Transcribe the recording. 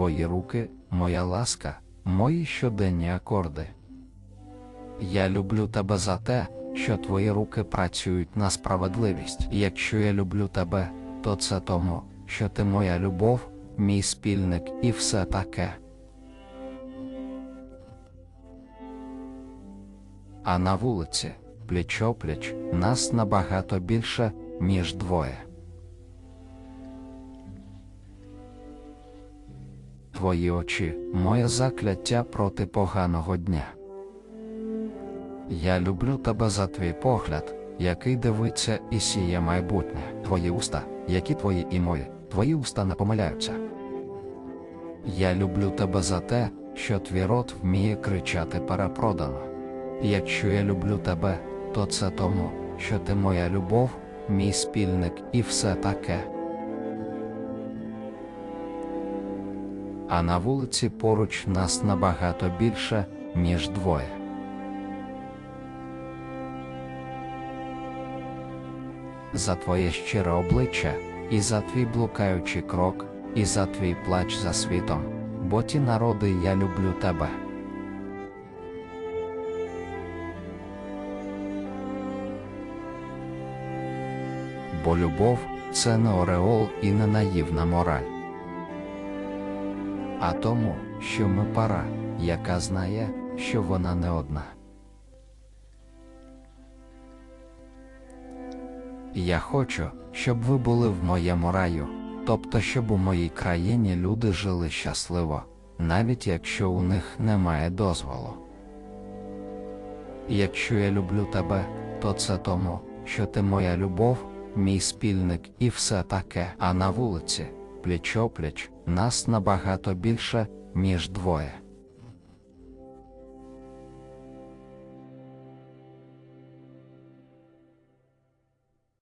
твої руки, моя ласка, мої щоденні акорди. Я люблю тебе за те, що твої руки працюють на справедливість. Якщо я люблю тебе, то це тому, що ти моя любов, мій спільник і все таке. А на вулиці, пліч-опліч, нас набагато більше, ніж двоє. Твої очі, моє закляття проти поганого дня. Я люблю тебе за твій погляд, який дивиться і сіє майбутнє. Твої уста, які твої і мої, твої уста не помиляються. Я люблю тебе за те, що твій рот вміє кричати перепродано. Якщо я люблю тебе, то це тому, що ти моя любов, мій спільник і все таке. А на вулиці поруч нас набагато більше, ніж двоє. За твоє щире обличчя, і за твій блукаючий крок, і за твій плач за світом, бо ті народи я люблю тебе. Бо любов це не ореол і не наївна мораль. А тому, що ми пара, яка знає, що вона не одна. Я хочу, щоб ви були в моєму раю, тобто, щоб у моїй країні люди жили щасливо, навіть якщо у них немає дозволу. Якщо я люблю тебе, то це тому, що ти моя любов, мій спільник і все таке. А на вулиці, пліч-опліч, нас набагато більше, ніж двоє.